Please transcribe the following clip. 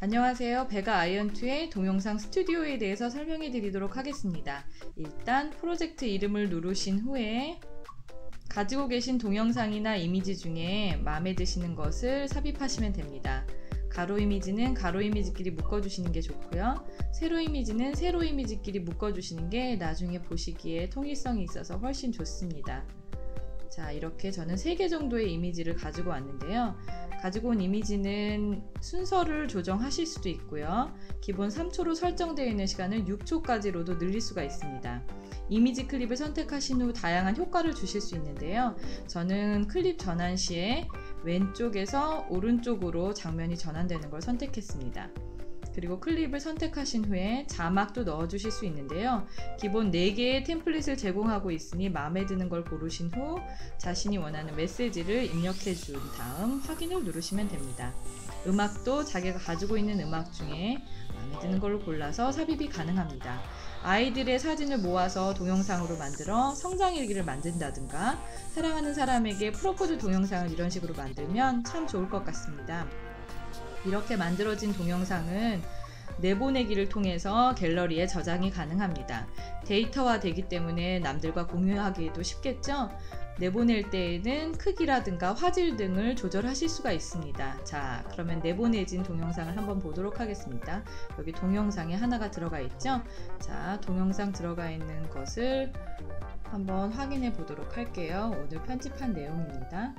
안녕하세요. 베가 아이언2의 동영상 스튜디오에 대해서 설명해 드리도록 하겠습니다. 일단 프로젝트 이름을 누르신 후에 가지고 계신 동영상이나 이미지 중에 마음에 드시는 것을 삽입하시면 됩니다. 가로 이미지는 가로 이미지끼리 묶어주시는 게 좋고요. 세로 이미지는 세로 이미지끼리 묶어주시는 게 나중에 보시기에 통일성이 있어서 훨씬 좋습니다. 자, 이렇게 저는 3개 정도의 이미지를 가지고 왔는데요. 가지고 온 이미지는 순서를 조정하실 수도 있고요. 기본 3초로 설정되어 있는 시간을 6초까지로도 늘릴 수가 있습니다. 이미지 클립을 선택하신 후 다양한 효과를 주실 수 있는데요. 저는 클립 전환 시에 왼쪽에서 오른쪽으로 장면이 전환되는 걸 선택했습니다. 그리고 클립을 선택하신 후에 자막도 넣어 주실 수 있는데요. 기본 4개의 템플릿을 제공하고 있으니 마음에 드는 걸 고르신 후 자신이 원하는 메시지를 입력해 준 다음 확인을 누르시면 됩니다. 음악도 자기가 가지고 있는 음악 중에 마음에 드는 걸로 골라서 삽입이 가능합니다. 아이들의 사진을 모아서 동영상으로 만들어 성장일기를 만든다든가 사랑하는 사람에게 프로포즈 동영상을 이런 식으로 만들면 참 좋을 것 같습니다. 이렇게 만들어진 동영상은 내보내기를 통해서 갤러리에 저장이 가능합니다. 데이터화 되기 때문에 남들과 공유하기에도 쉽겠죠? 내보낼 때에는 크기라든가 화질 등을 조절하실 수가 있습니다. 자, 그러면 내보내진 동영상을 한번 보도록 하겠습니다. 여기 동영상에 하나가 들어가 있죠? 자, 동영상 들어가 있는 것을 한번 확인해 보도록 할게요. 오늘 편집한 내용입니다.